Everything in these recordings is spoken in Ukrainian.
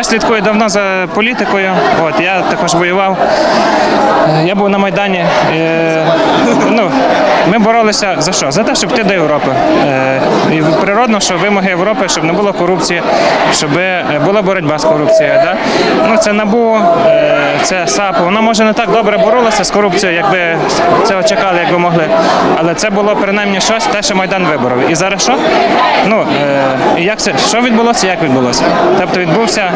Я слідкую давно за політикою. От я також воював. Е, Я був на Майдані. Е, Ну, ми боролися за що? За те, щоб йти до Європи. Е, І природно, що вимоги Європи, щоб не було корупції, щоб е, була боротьба з корупцією. Да? Ну, це НАБУ, е, це САП. Воно може не так добре боролося з корупцією, якби цього чекали, якби могли. Але це було принаймні щось, те, що Майдан виборов. І зараз що? Ну, як це, що відбулося, як відбулося? Тобто відбувся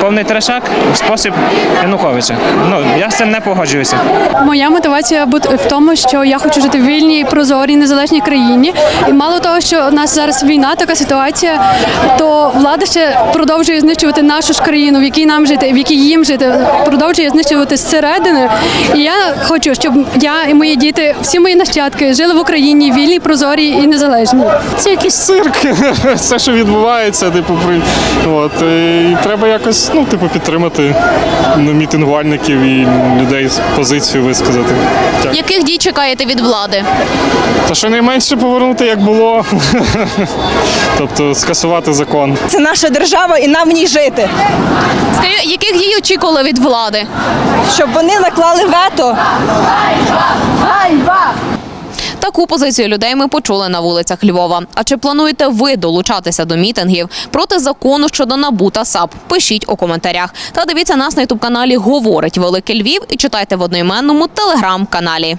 повний трешак в спосіб Януковича. Ну, я з цим не погоджуюся. Моя мотивація в тому, що я хочу жити в вільній, прозорій, незалежній країні. І мало того, що у нас зараз війна, така ситуація, то влада ще продовжує знищувати нашу ж країну, в якій нам жити, в якій їм жити, продовжує знищувати зсередини. І я хочу, щоб я і мої діти, всі мої нащадки жили в Україні вільній, прозорій і незалежній. Це якийсь цирк, все, що відбувається, типу, при от і треба якось ну, типу, підтримати ну, мітингувальників і людей з позицію висказати. Так. Яких дій чекаєте від влади? Та щонайменше повернути як було, тобто скасувати закон. Це наша держава і нам в ній жити. Скажіть, яких дій очікували від влади? Щоб вони наклали вето. Таку позицію людей ми почули на вулицях Львова. А чи плануєте ви долучатися до мітингів проти закону щодо НАБУ та САП? Пишіть у коментарях. Та дивіться нас на ютуб каналі Говорить Великий Львів і читайте в одноіменному телеграм-каналі.